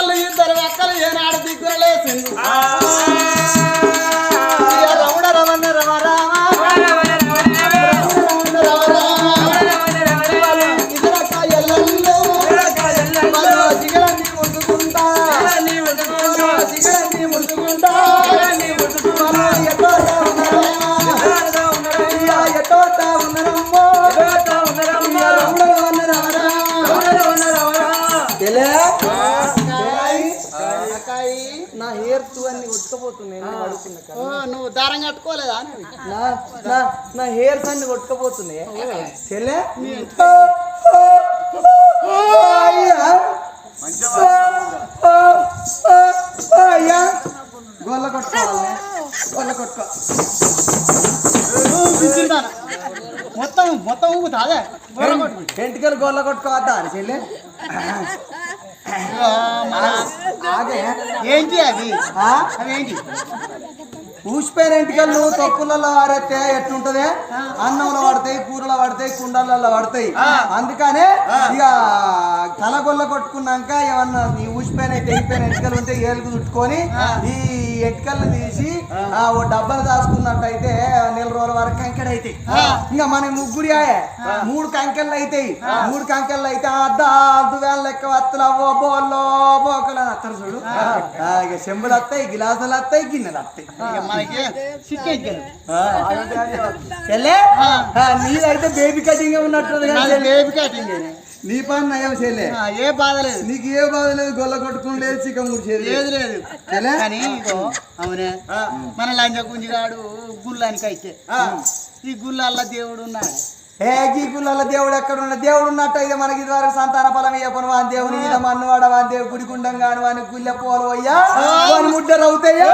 వాళ్ళు ఇద్దరు ఎక్కలు ఏనాడు దిగ్గులు దారం కట్టుకోలేదా నా హెయిర్స్ అన్ని కొట్టుకపోతున్నాయి చెల్లె? అయ్యా. గొల్ల కొట్టుకోవాలి. గొల్ల కొట్టుకో. మొత్తం మొత్తం అదే కొట్టు. ఎంటికలు గొల్ల కొట్టుకోవద్దా చెల్లె? ఏంటి ఆ? అవేంటి ఊసిపోయిన ఎంటికలు నువ్వు తొక్కులలో వారైతే ఎట్లుంటది అన్నంలో పడతాయి కూరలో పడతాయి కుండలలో పడతాయి. అందుకనే ఇక తలగొల్ల కొట్టుకున్నాక ఏమన్నా ఈ ఊసిపోయిన తెగిపోయిన ఎంటికలు ఉంటే ఏలుగు చుట్టుకొని ఈ ఎంటికలను తీసి ఆ. ఓ డబ్బాలు దాచుకున్నట్టయితే నెల రోజుల వరకు కంకెడు అవుతాయి ఇంకా మన ముగ్గురి మూడు కంకెళ్ళు అవుతాయి మూడు కంకెళ్ళు అయితే అద్ద అద్దు లెక్క వత్తులు. అవ్వో బోల్లో బోకలు అని అత్తరు చూడు. ఇక చెంబులు వస్తాయి గిలాసులు వస్తాయి గిన్నెలు వస్తాయి మనకి నీదైతే బేబీ కటింగ్ ఉన్నట్టు బేబీ కటింగ్. నీ పని నయం చెల్లె. ఆ, ఏ బాధ లేదు. నీకు ఏ బాధ లేదు? గొల్ల కొట్టుకుని లేదు చికెన్ ముడిచేది లేదు లేదు? కానీ అవునే మన లంజ గుంజిగాడు గుళ్ళానికి అయితే ఈ గుళ్ళల్లో దేవుడు ఉన్నాడు ఏ గీకుల దేవుడు ఎక్కడ ఉన్న దేవుడు ఉన్నట్టు అయితే మనకి ఇది వరకు సంతాన ఫలం ఇయ్యపను వాని దేవుని మీద మన్నువాడ వాని దేవుడు గుడికుండం గాని వాని గుళ్ళె పోలు అయ్యా వాని ముడ్డ రవుతాయా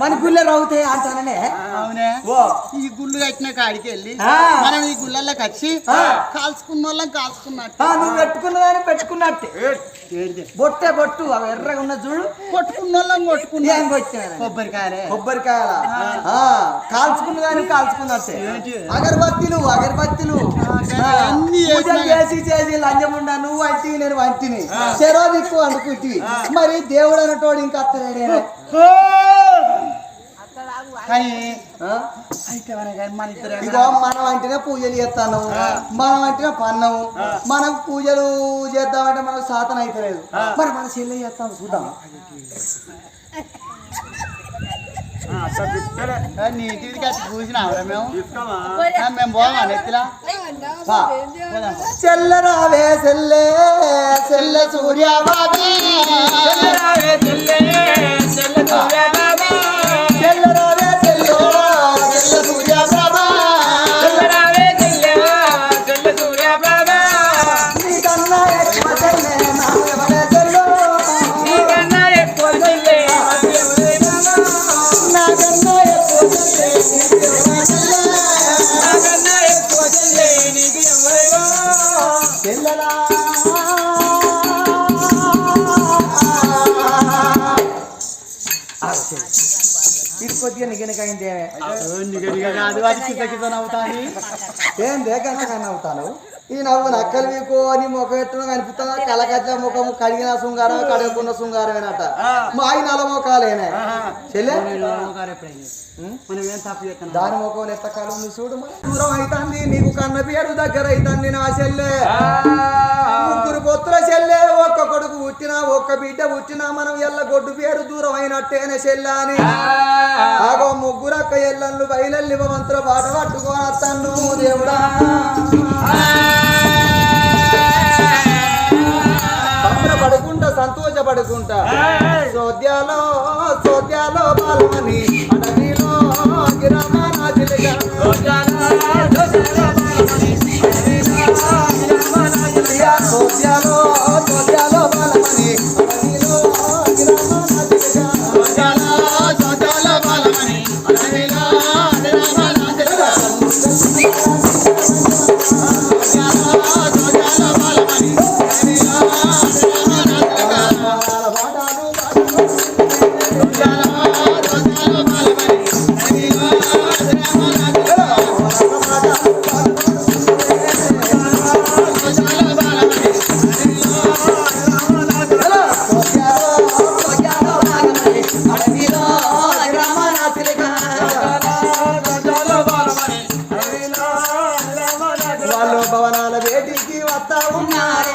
మన గుళ్ళె రవుతాయా అంటాననే. అవునే. ఈ గుళ్ళు కట్టిన కాడికి వెళ్ళి. మనం ఈ గుళ్ళల్లోకి వచ్చి కాల్చుకున్న వాళ్ళం కాల్చుకున్నట్టు. నువ్వు పెట్టుకున్నదాన్ని పెట్టుకున్నట్టే? బొట్టే బొట్టు అవి ఎర్రగా ఉన్న చూడు. కొట్టుకున్న వాళ్ళం కొట్టుకున్నాం ఏం కొట్టినా కొబ్బరికాయలే. కొబ్బరికాయల? ఆ, కాల్చుకున్న దాన్ని కాల్చుకున్నట్టే. అగరబత్తిలు అగరబత్తిలు పూజలు చేసి చేసి లంజముండా నువ్వు వంటివి నేను వంటిని చెరో దిక్కు అనుకుంటివి మరి దేవుడు అన్నటోడు ఇంకా అత్తలేడే. కానీ? అయితే మన ఇగో మనం అంటేనే పూజలు చేస్తాను మనం అంటేనే పన్నాము మనం పూజలు చేద్దామంటే మనకు సాధన అయితలేదు. మరి మన చెల్లె చేస్తాం చూద్దాం నీటికి కట్టి చూసినావురా మేము మేము పోమా నెత్తిలా చెల్లరావే చెల్లె చెల్లె సూర్యబాబీ చెల్లరావే చెల్లెలా ఇది కొద్దిగా నిగనకైందే ఓ, నీకు ఇక కాదు అది కింద కింద నవ్వుతాని ఏం దేకంతకన్నా అవుతాను ఈ నవ్వు నక్కలు వీకో అని ముఖం ఎట్టున కనిపిస్తుందా కలకట్ల ముఖం కడిగిన శృంగారం కడగకున్న శృంగారమేనట. మా ఈ నల ముఖాలేనే చెల్లె? మనం ఏం తప్పు చేస్తున్నాం? దాని ముఖం ఎంత కాలం ఉంది చూడు. దూరం అవుతుంది నీకు కన్న పేరు దగ్గర అవుతుంది నా చెల్లె. ముగ్గురు పొత్తుల చెల్లె ఒక్క కొడుకు పుట్టినా ఒక్క బిడ్డ పుట్టినా మనం ఎల్ల గొడ్డు పేరు దూరం అయినట్టేనే చెల్లె అని. ఆగో ముగ్గురు అక్క ఎల్లన్లు బయలల్లి మంత్ర పాట పట్టుకొని వస్తాను దేవుడా. సంతోషపడుకుంటా. సోద్యాలో సోద్యాలో అడవిలో గిరమాన చిలుక ఇయా వాళ్ళు భవనాల వేటికి వస్తా ఉన్నారు.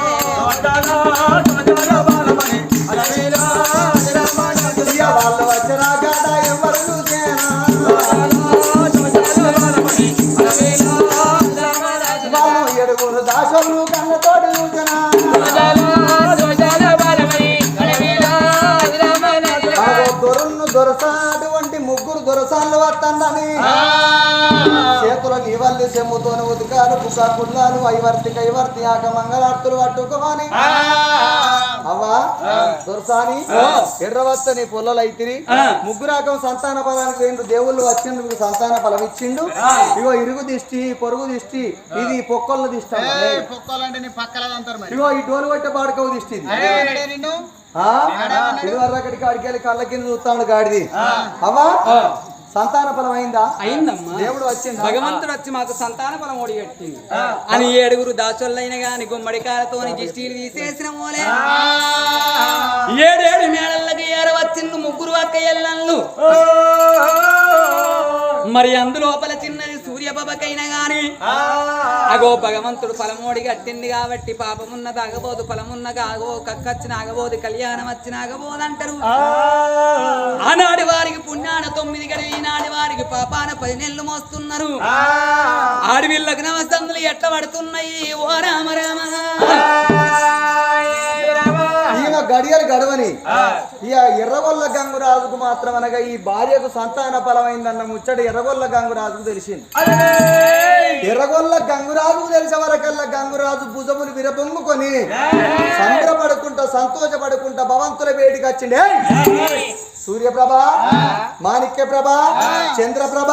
చెమ్ముతోని ఉతికారు పుక పుల్లాలు ఐవర్తి కైవర్తి ఆక మంగళార్తులు పట్టుకోని అవ్వా? దొరసాని ఎర్రవచ్చని పొల్లలైతిరి ముగ్గురాకం సంతాన ఫలానికి రెండు దేవుళ్ళు వచ్చిండు మీకు సంతాన ఫలం ఇచ్చిండు. ఇగో ఇరుగు దిష్టి పొరుగు దిష్టి ఇది పొక్కల దిష్టి నీ ఇగో ఈ డోలు కొట్టే పాడుకవు దిష్టి ఇది. వరకు అక్కడికి అడిగి కళ్ళ కింద చూస్తాడు గాడిది. అవ్వా? సంతాన ఫలం అయిందా అయిందమ్మా. దేవుడు వచ్చిందా భగవంతుడు వచ్చి మాకు సంతాన ఫలం ఓడిగట్టింది అని ఏడుగురు దాచోళ్ళైన గాని గుమ్మడికాయలతో జిస్టీలు తీసేసిన మోలే. ఏడేడు మేడళ్ళకి ఏర వచ్చింది ముగ్గురు అక్క ఎల్లన్లు మరి అందులోపల చిన్నది సూర్యబాబకైనా గాని. అగో భగవంతుడు ఫలమోడి కట్టింది కాబట్టి పాపమున్నది ఆగబోదు ఫలమున్నగా ఆగబో కక్కచ్చిన ఆగబోదు కళ్యాణం వచ్చిన ఆగబోదు అంటారు ఆనాటి వారికి పుణ్యాన తొమ్మిది గడి ఈనాటి వారికి పాపాన పది నెలలు మోస్తున్నారు ఆడవిళ్ళకు నమస్తందులు ఎట్ల పడుతున్నాయి? ఓ రామ రామ. ఈయన గడియలు గడవని. ఇక ఎర్రగొల్ల గంగురాజుకు మాత్రం అనగా ఈ భార్యకు సంతాన ఫలమైందన్న ముచ్చట ఎర్రగొల్ల గంగురాజుకు తెలిసింది. ఎర్రగొల్ల గంగురాజుకు తెలిసే వరకల్లా గంగురాజు భుజములు విరబొంగుకొని సంబరపడుకుంటా సంతోషపడుకుంటా భవంతుల వేడికి వచ్చిండే సూర్యప్రభ మాణిక్యప్రభ చంద్రప్రభ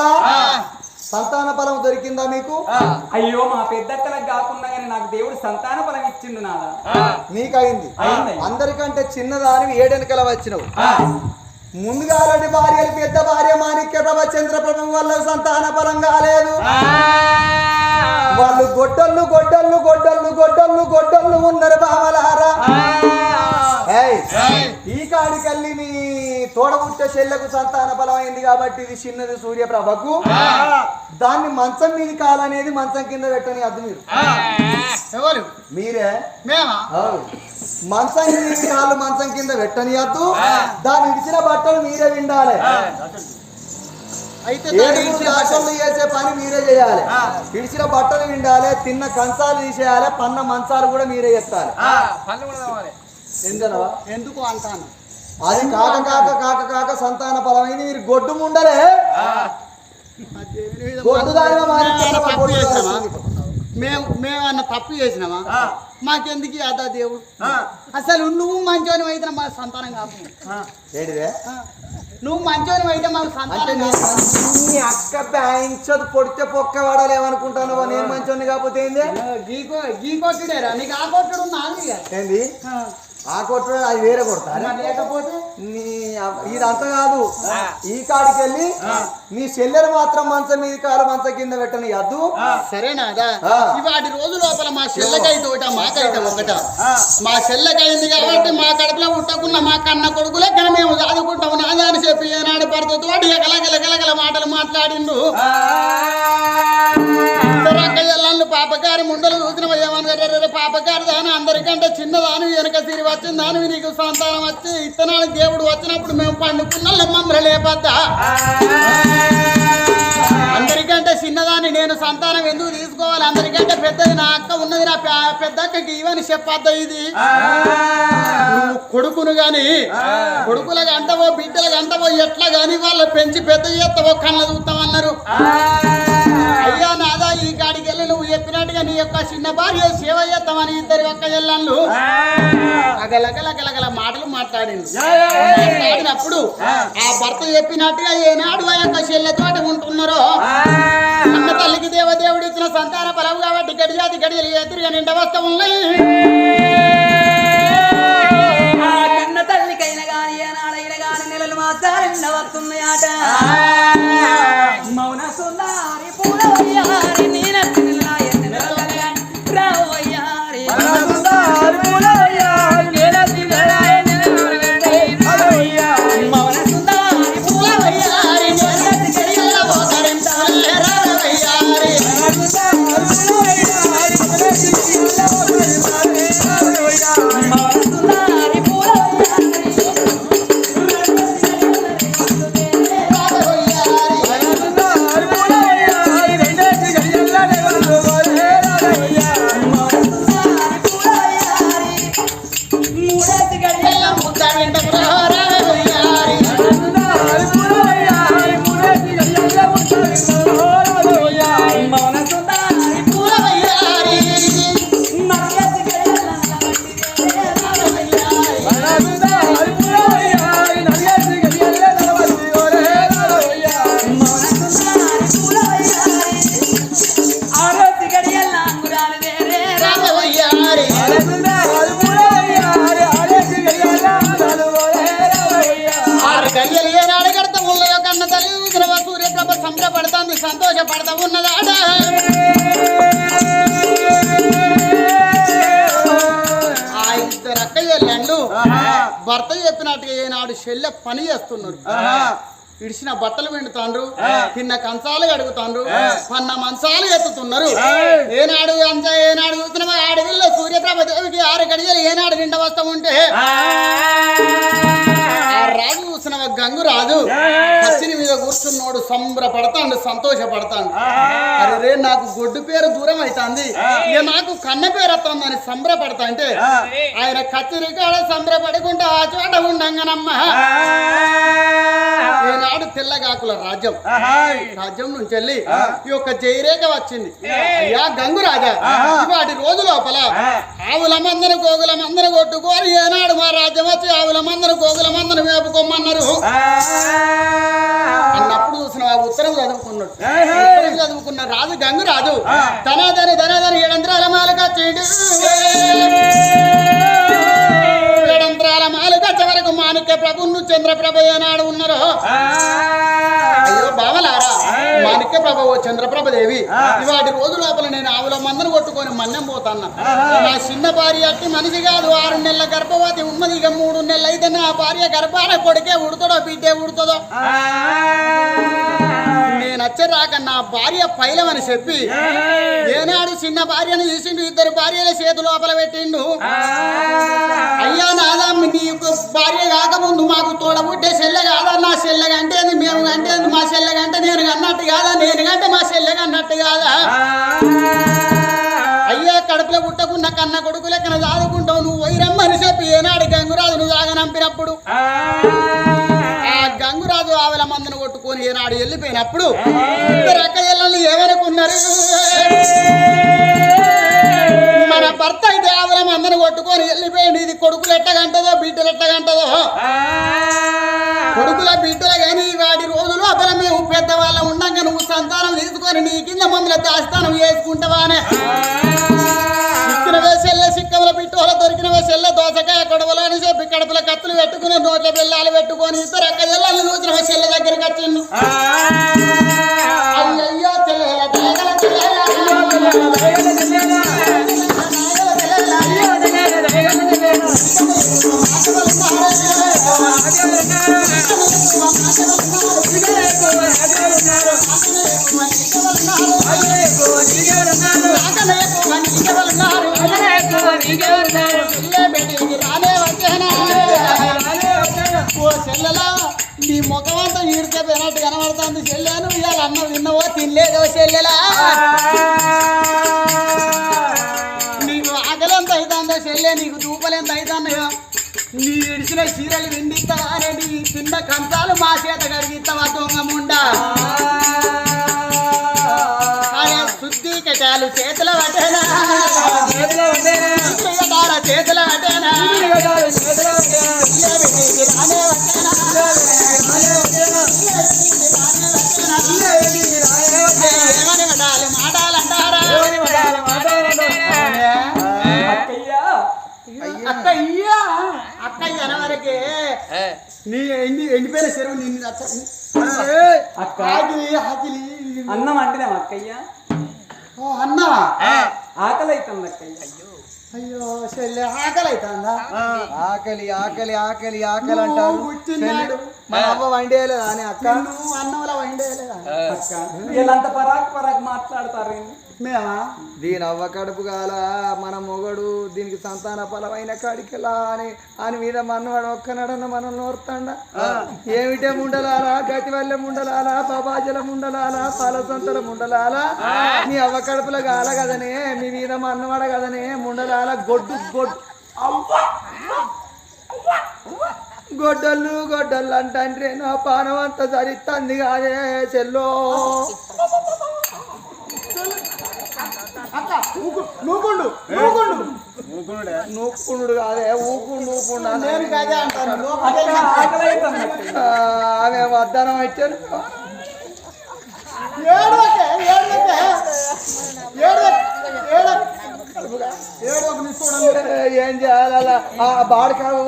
సంతాన ఫలం దొరికిందా మీకు? అయ్యో మా పెద్దక్కలకు కాకుండా కానీ నాకు దేవుడు సంతాన ఫలం ఇచ్చిండు నాదా అయింది. అందరికంటే చిన్నదానివి ఏడెనకల వచ్చినవు. ముందుగా అలాంటి భార్యలు పెద్ద భార్య మాణిక్య ప్రభ చంద్రప్రభం వల్ల సంతాన ఫలం కాలేదు. వాళ్ళు గొడ్డళ్ళు గొడ్డళ్ళు గొడ్డళ్ళు గొడ్డళ్ళు గొడ్డళ్ళు ఉన్నారు బామలారా ఏయ్, ఈ కాడికల్లి నీ తోడబుట్టే చెల్లెకు సంతాన అయింది కాబట్టి ఇది చిన్నది సూర్యప్రభకు. దాన్ని మంచం మీద కాలనేది మంచం కింద పెట్టని అద్దు మీరు. ఎవరు? మీరే? మేమా. మంచం కింద కాళ్ళు మంచం కింద పెట్టనియద్దు. దాన్ని ఇడిచిన బట్టలు మీరే విండాలి. అయితే చేసే పని మీరే చేయాలి. ఇడిచిన బట్టలు విండాలి తిన్న కంచాలు తీసేయాలి పన్న మంచాలు కూడా మీరే ఎత్తాలి. ఎందుకనవా? ఎందుకు అంటాను? అది కాక కాక కాక కాక సంతాన ఫలమైంది మీరు గొడ్డు ముండలే. చేసినామా? మేము మేమన్నా తప్పు చేసినామా? మాకెందుకు అదా దేవుడు? అసలు నువ్వు మంచోని అయితే మా సంతానం ఏంటిదే? నువ్వు మంచోని అయితే మాకు సంతానం నీ అక్క బ్యాంచదు పొడితే పొక్క వాడలేమనుకుంటాను నేను మంచోని కాకపోతే ఏంది? గీ కొ- గీ కొట్టుడేరా నీకు ఆ కొట్టుడు నాది. ఏంది? ఆ కొట్టు అది వేరే కొడతా. లేకపోతే? నీ అవ్- ఇదంతా కాదు. ఈ కాడికి వెళ్ళి నీ చెల్లెలు మాత్రం మంచం మీద కాలు మంచం కింద పెట్టని అద్దు. సరేనాదా? ఆ. ఇవాటి రోజు లోపల మా చెల్లకైతే ఒకట మాకైతే ఒకట. మా చెల్లకైంది కాబట్టి మా కడుపులో పుట్టకున్న మా కన్న కొడుకులే కానీ మేము చదువుకుంటాం. నాదా అని చెప్పి ఏనాడు పడుతుంది వాటి గలగల గలగల మాటలు మాట్లాడిండు. రంగయ్యలను పాపకారి పాపగారి ముండలు చూసిన ఏమన్నారు పాపకారి దాని అందరికంటే చిన్నదాని వెనక తిరిగి వచ్చిన దాని నీకు సంతానం వచ్చి ఇత్తనాలు దేవుడు వచ్చినప్పుడు మేము పండుకున్న మమ్మల్ని లేపద్దా. అందరికంటే చిన్నదాన్ని నేను సంతానం ఎందుకు తీసుకోవాలి? అందరికంటే పెద్దది నా అక్క ఉన్నది నా పెద్ద అక్కకి ఇవని చెప్పద్దా ఇది. కొడుకును గాని కొడుకులకు అంటవో బిడ్డలకు అంటవో ఎట్లా గాని వాళ్ళు పెంచి పెద్ద చేస్తావో కళ్ళ చూస్తామన్నారు అయ్యా నాదా ఈ కాడికి వెళ్ళి నువ్వు చెప్పినట్టుగా నీ యొక్క చిన్న భార్య సేవ చేస్తామని ఇద్దరు ఒక్క ఎల్లాళ్ళు అగలగలగలగల మాటలు మాట్లాడింది. మాట్లాడినప్పుడు ఆ. భర్త చెప్పినట్టుగా ఏనాడు ఆ యొక్క చెల్లెతోట ఉంటున్నారో? అన్న తల్లికి దేవదేవుడు ఇచ్చిన సంతాన పరవు కాబట్టి గడియాది గడియలు ఎదురుగా నిండ వస్తా ఉన్నాయి. తల్లికైన ఏనాడైన నెలలు వస్తున్నాయట. మౌన సుందారి. ఉన్నదాడ? ఆ ఇద్దరు భర్త చెప్పినట్టుగా ఏనాడు చెల్లె పని చేస్తున్నారు. ఇడిచిన బట్టలు పిండుతాండ్రు తిన్న కంచాలు కడుగుతాండ్రు పన్న మంచాలు ఎత్తుతున్నారు. ఏనాడు అంత ఏనాడు చూసిన అడవిలో సూర్యప్రభ దేవికి ఆరు గడియలు ఏనాడు నిండ వస్తా ఉంటే? కూర్చున్నోడు సంబరపడతాడు సంతోషపడతాడు. అరే రే నాకు గొడ్డు పేరు దూరం అవుతుంది ఇక నాకు కన్న పేరు వస్తుందని సంబరపడతా అంటే ఆయన కచ్చిరి కాడ సంబరపడుకుంటా ఆ చోట ఉండంగనమ్మ. ఈనాడు తెల్లగాకుల రాజ్యం. రాజ్యం నుంచి వెళ్ళి ఈ యొక్క జయరేఖ వచ్చింది. అయ్యా గంగు రాజా వాటి రోజు లోపల ఆవుల మందను గోగుల మందను కొట్టుకోని ఏనాడు మా రాజ్యం వచ్చి ఆవుల మందను గోగుల మందను వేపుకోమన్నారు అన్నప్పుడు చూసిన ఆ ఉత్తరం చదువుకున్నాడు. ఉత్తరం చదువుకున్న రాజు గంగు రాజు ధనాధని ధనాధని ఏడంత్రాల మాలక చెడు ఏడంత్రాల మాలక చివరకు మాణిక్య ప్రభును చంద్రప్రభ ఏనాడు ఉన్నారు. అయ్యో బావలారా మాణిక్య ప్రభ ఓ చంద్రప్రభ దేవి ఇవాటి రోజు లోపల నేను ఆవుల మందను కొట్టుకొని మన్నం పోతాన్నా. నా చిన్న భార్య అట్టి మనిషి కాదు ఆరు నెలల గర్భవతి ఉన్నది ఇక మూడు నెలలు అయితే నా భార్య గర్భాన కొడుకే ఉడుతాడో బిడ్డే ఉడుతుందో. రాక నా భార్య పైలమని చెప్పి ఏనాడు చిన్న భార్యను చూసిండు ఇద్దరు భార్యల చేతు లోపల పెట్టిండు. అయ్యా నాదా నీకు భార్య కాకముందు మాకు తోడబుట్టే చెల్లె కాదా? నా చెల్లె కంటేది మేము కంటేది మా చెల్లె కంటే నేను అన్నట్టు కాదా? నేను కంటే మా చెల్లె అన్నట్టు కాదా? అయ్యా కడుపులో పుట్టకున్న కన్న కొడుకు లెక్కన దాదుకుంటావు నువ్వు వైరమ్మని చెప్పి ఏనాడు గంగురాజు నువ్వు దాగనంపినప్పుడు ఏనాడు వెళ్ళిపోయినప్పుడు ఇద్దరు అక్క చెల్లెళ్ళు ఏమనుకున్నారు? మన భర్త అయితే ఆవిల అందరిని కొట్టుకొని వెళ్ళిపోయింది ఇది కొడుకులు ఎట్టగంటదో బిడ్డలు ఎట్టగంటదో కొడుకుల బిడ్డల కానీ వాడి రోజులు అసలు మేము పెద్దవాళ్ళ ఉండగా నువ్వు సంతానం తీసుకొని నీ కింద మమ్మల్ని దాస్తానం వేసుకుంటావా అనే పిట్టువల దొరికినవే సెల్ల దోసకాయ కొడవలు అని చెప్పి కడుపుల కత్తులు పెట్టుకుని నోట్ల బెల్లాలు పెట్టుకొని ఇద్దరు అక్క చెల్లెళ్ళు నూచిన సెల్ల దగ్గరికి వచ్చిండు. అయ్యయ్యో చెల్లెల దయగల చెల్లెల దయగల చెల్లెల ఎంత అవుతున్నాయో నీ ఇడిచిన చీరలు విండిస్తావా నీ తిన్న కంచాలు మా చేత కడిగిస్తావా దొంగ ముండా? కటాలు చేతుల పట్టేనా? చేతుల చేతుల పట్టేనా? అక్క అయ్యా అక్క అనవరకే. నీ ఎండి ఎండిపోయిన చెరువు నిన్ను అక్క. ఆకిలి ఆకిలి అన్నం అంటే అక్కయ్య? ఓ అన్న ఆకలి అవుతుంది అక్కయ్య? అయ్యో. చెల్లె ఆకలి అవుతుందా ఆకలి ఆకలి ఆకలి ఆకలి అంటారు. పుట్టినాడు. మన అవ్వ వండేయలేదా అని అక్క. నువ్వు అన్నంలో వండేలేదా అక్క వీళ్ళంత పరాక్ పరాక్ మాట్లాడతారు మేమా? దీని అవ్వ కడుపు కాల మన మొగడు దీనికి సంతాన ఫలమైన కాడికెలా అని అని మీద మన్నవాడు ఒక్కనాడన్న మనం నోరుతాండ. ఏమిటే ముండలాలా గతి వల్ల ముండలాలా బాబాజల ముండలాలా పాలసంతల ముండలాలా? నీ అవ్వ కడుపులో గాల కదనే మీ మీద మన్నవాడ కదనే ముండలాల గొడ్డు గొడ్డు. గొడ్డళ్ళు గొడ్డళ్ళు అంటే నా పానం అంతా సరిత్తంది కాదే చెల్లో. ఊకు- నూకుండు నూకుండు. కాదే ఆ, ఆమె వద్దనం వచ్చారు ఏడవకే ఏడవకే ఏడవకే ఏడవ ఏడవకు. ఏం చేయాలి అలా? ఆ బాడకావు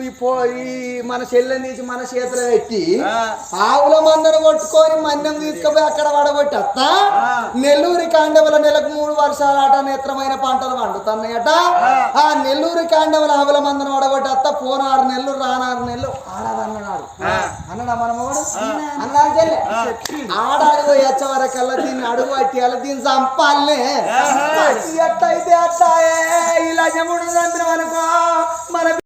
ఈ పో ఈ మన చెల్లెని తీసి మన చేతిలో పెట్టి ఆవుల మందను కొట్టుకొని మన్యం తీసుకుపోయి అక్కడ పడగొట్టి అత్త నెల్లూరి కాండవల నెలకు మూడు వర్షాల ఆట నేత్రమైన పంటలు పండుతున్నాయట. ఆ. నెల్లూరి కాండవల ఆవుల మందను పడగొట్టి అత్త పోన ఆరు నెలలు. రానారు నెలలు ఆడాదన్నాడు అన్నాడా మన మొగడు అన్నాడు చెల్లె? ఆడాడి పోయి వచ్చే వరకల్లా దీన్ని అడుగు పట్టి అలా దీన్ని చంపాలనే అట్టాయే ఇలా జముడు చంపిన అనుకో మన